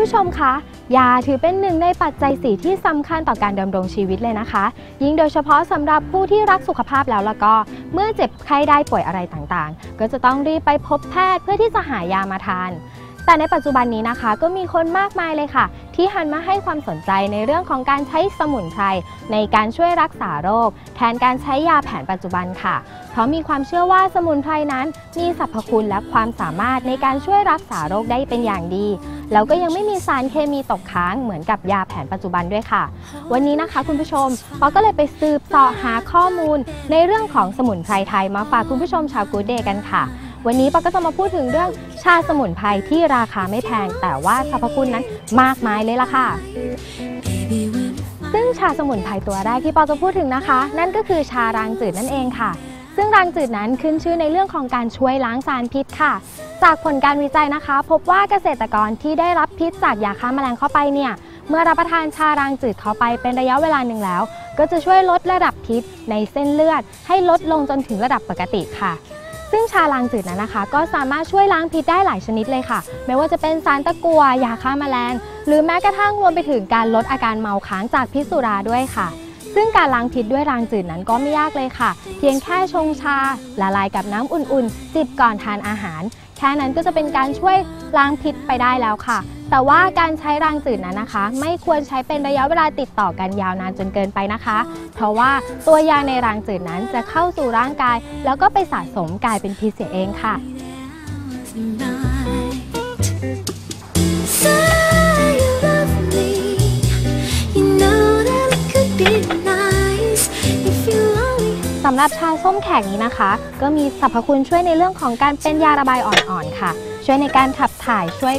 ผู้ชมคะยาถือเป็นหนึ่งในปัจจัยสีที่สำคัญต่อการดำรงชีวิตเลยนะคะ ยิ่งโดยเฉพาะสำหรับผู้ที่รักสุขภาพแล้วแล้วก็ เมื่อเจ็บไข้ได้ป่วยอะไรต่างๆ ก็จะต้องรีบไปพบแพทย์เพื่อที่จะหายามาทาน แต่ในปัจจุบันนี้นะคะ ก็มีคนมากมายเลยค่ะ ที่หันมาให้ความสนใจในเรื่องของการใช้สมุนไพรในการช่วยรักษาโรค แทนการใช้ยาแผนปัจจุบันค่ะ เพราะมีความเชื่อว่าสมุนไพรนั้น มีสรรพคุณและความสามารถในการช่วยรักษาโรคได้เป็นอย่างดี แล้วก็ยังไม่มีสารเคมีตกค้างเหมือนกับยาแผนปัจจุบันด้วยค่ะ วันนี้นะคะคุณผู้ชมปอก็เลยไปสืบเสาะหาข้อมูล ในเรื่องของสมุนไพรไทยมาฝากคุณผู้ชมชาวกูเดย์กันค่ะ วันนี้ปอก็จะมาพูดถึงเรื่องชาสมุนไพรที่ราคาไม่แพง แต่ว่าสรรพคุณนั้นมากมายเลยล่ะค่ะซึ่งชาสมุนไพรตัวแรกที่ปอจะพูดถึงนะคะ นั่นก็คือชารางจืดนั่นเองค่ะ ซึ่งรางจืดนั้นขึ้นชื่อในเรื่องของการช่วยล้างสารพิษค่ะ จากผลการวิจัยนะคะ พบว่าเกษตรกรที่ได้รับพิษจากยาฆ่าแมลงเข้าไปเนี่ยเมื่อรับประทานชารางจืดเข้าไปเป็นระยะเวลาหนึ่งแล้ว ก็จะช่วยลดระดับพิษในเส้นเลือด ให้ลดลงจนถึงระดับปกติค่ะ ซึ่งชาลางจืดนั้นนะคะ ก็สามารถช่วยล้างพิษได้หลายชนิดเลยค่ะ ไม่ว่าจะเป็นสารตะกัวยาฆ่าแมลง หรือแม้กระทั่งรวมไปถึงการลดอาการเมาค้างจากพิษสุราด้วยค่ะ ซึ่งการล้างพิษด้วยรางจืดนั้นก็ไม่ยากเลยค่ะ เพียงแค่ชงชาละลายกับน้ำอุ่นๆ จิบก่อนทานอาหาร แค่นั้นก็จะเป็นการช่วยล้างพิษไปได้แล้วค่ะ แต่ว่าการใช้รางจืดนั้นนะคะ ไม่ควรใช้เป็นระยะเวลาติดต่อกันยาวนานจนเกินไปนะคะ เพราะว่าตัวยาในรางจืดนั้นจะเข้าสู่ร่างกาย แล้วก็ไปสะสมกลายเป็นพิษเสียเองค่ะำหรับชาส้มแขกนี้นะคะ ก็มีสรรพคุณช่วยในเรื่องของการเป็นยาระบายอ่อนๆค่ะ ช่วยในการขับถ่ายช่วย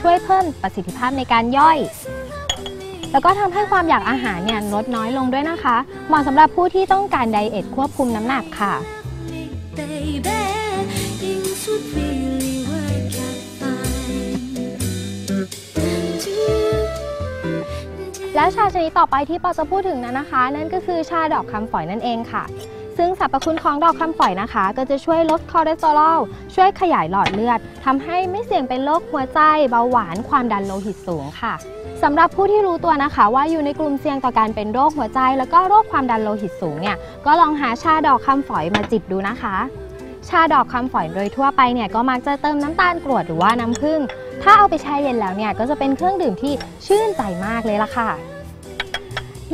ช่วยเพิ่มประสิทธิภาพในการย่อย แล้วก็ทำให้ความอยากอาหารเนี่ยลดน้อยลงด้วยนะคะ เหมาะสำหรับผู้ที่ต้องการไดเอทควบคุมน้ำหนักค่ะแล้วชาชนิดต่อไปที่ปอจะพูดถึงนั้นนะคะ นั่นก็คือชาดอกคำฝอยนั่นเองค่ะ ซึ่งสรรพคุณของดอกคำฝอยนะคะ ก็จะช่วยลดคอเลสเตอรอลช่วยขยายหลอดเลือดทำให้ไม่เสี่ยงเป็นโรคหัวใจ เบาหวานความดันโลหิตสูงค่ะสำหรับผู้ที่รู้ตัวนะคะ ว่าอยู่ในกลุ่มเสี่ยงต่อการเป็นโรคหัวใจ แล้วก็โรคความดันโลหิตสูงเนี่ยก็ลองหาชาดอกคำฝอยมาจิบดูนะคะ ชาดอกคำฝอยโดยทั่วไปเนี่ยก็มักจะเติมน้ำตาลกรวดหรือว่าน้ำผึ้งถ้าเอาไปแช่เย็นแล้วเนี่ยก็จะเป็นเครื่องดื่มที่ชื่นใจมากเลยล่ะค่ะ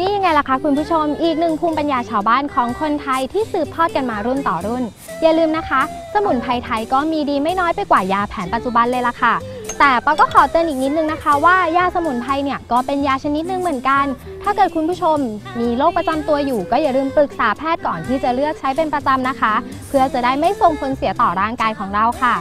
นี่ยังไงล่ะคะคุณผู้ชม อีกหนึ่งภูมิปัญญาชาวบ้านของคนไทยที่สืบทอดกันมารุ่นต่อรุ่น อย่าลืมนะคะ สมุนไพรไทยก็มีดีไม่น้อยไปกว่ายาแผนปัจจุบันเลยล่ะค่ะ แต่ปอก็ขอเตือนอีกนิดนึงนะคะ ว่ายาสมุนไพรเนี่ยก็เป็นยาชนิดหนึ่งเหมือนกัน ถ้าเกิดคุณผู้ชม มีโรคประจำตัวอยู่ ก็อย่าลืมปรึกษาแพทย์ก่อนที่จะเลือกใช้เป็นประจำนะคะ เพื่อจะได้ไม่ส่งผลเสียต่อร่างกายของเราค่ะ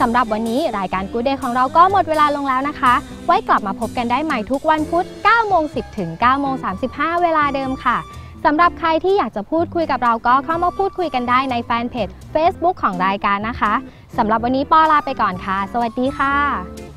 สำหรับวันนี้รายการกูเดย์ของเราก็หมดเวลาลงแล้วนะคะ ไว้กลับมาพบกันได้ใหม่ทุกวันพุธ9โมง10ถึง9โมง35 เวลาเดิมค่ะสำหรับใครที่อยากจะพูดคุยกับเราก็เข้ามาพูดคุยกันได้ในแฟนเพจ Facebook ของรายการนะคะสำหรับวันนี้ปอลาไปก่อนค่ะ สวัสดีค่ะ